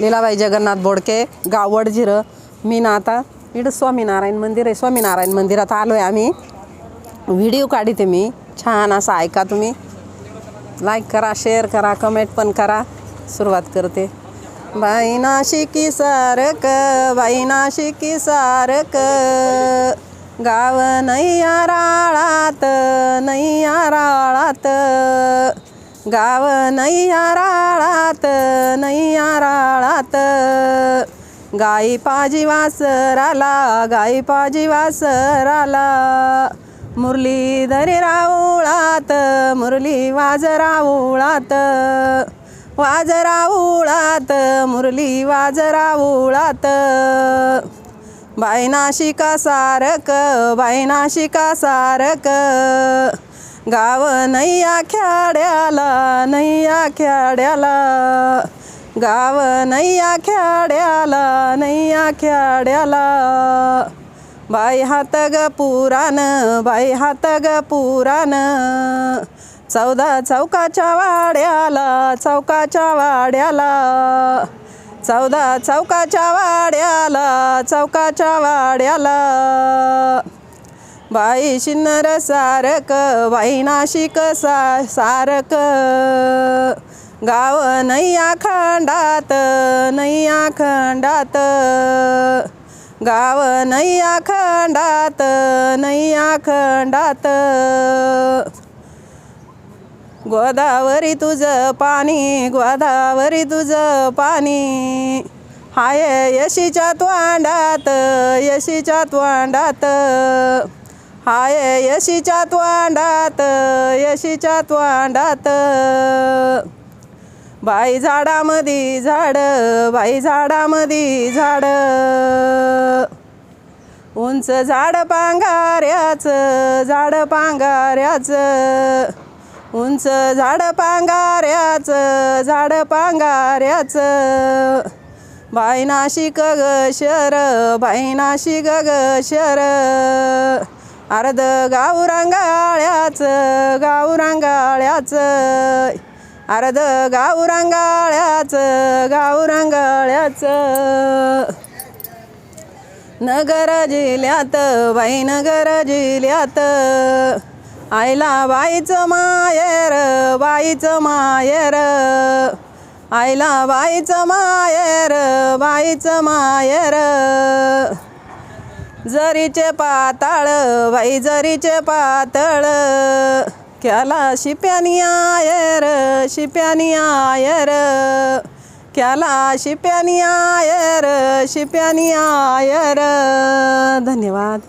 लीलाबाई जगन्नाथ बोडके गावड वडझिरं मी ना आता इकडं स्वामीनारायण मंदिर आहे स्वामीनारायण मंदिरात आलो आहे आम्ही. व्हिडिओ काढते मी छान असा ऐका तुम्ही. लाईक करा शेअर करा कमेंट पण करा. सुरुवात करते. बाई नाशिकी सारक बाई नाशिकी सारक. गाव नैया राळात नैया राळात. गाव नैया राळात नैया राळात. गाई पाजी वासराला गाई पाजी वासराला. मुरली धरी राऊळात मुरली वाज राऊळात. वाज राऊळात मुरली वाज राऊळात. बायनाशिका सारक बायनाशिका सारक. गाव नैया खेड्याला नैया खेड्याला. गाव नैया खेड्याला नैया खेड्याला. बाई हात ग पुराण बाई हात ग पुराण. चौदा चौकाच्या वाड्याला चौकाच्या वाड्याला. चौदा चौकाच्या वाड्याला चौकाच्या वाड्याला. बाई शिन्नर सारक बाई नाशिक सा सारक. गाव नैया खंडात नैया खंडात. गाव नैया खंडात नैया खंडात. गोदावरी तुझं पाणी गोदावरी तुझं पाणी. हाय यशीच्या त्वांडात यशीच्या त्वांडात हाय यशीच्या त्वांडात यशीच्या त्वांडात बाई झाडामधी झाड बाई झाडामधी झाड. उंच झाड पांगाऱ्याचं झाड पांगाऱ्याचं उंच झाड पांगाऱ्याचं झाड पांगाऱ्याचं बाई नाशिक ग शर बाई नाशिक ग शर अर्ध गाव रांगाळ्याचं गाव रांगाळ्याचं अर्ध गाव रांगाळ्याचं गाव रांगाळ्याचं नगर जिल्ह्यात बाई नगर जिल्ह्यात. आईला बाईचं मायर बाईचं मायर आईला बाईचं मायर बाईचं मायर जरीचे पाताळ बाई जरीचे पातळ. क्याला शिप्यानी आयर शिप्यानी आयर क्याला शिप्यानी आयर शिप्यानी आयर धन्यवाद.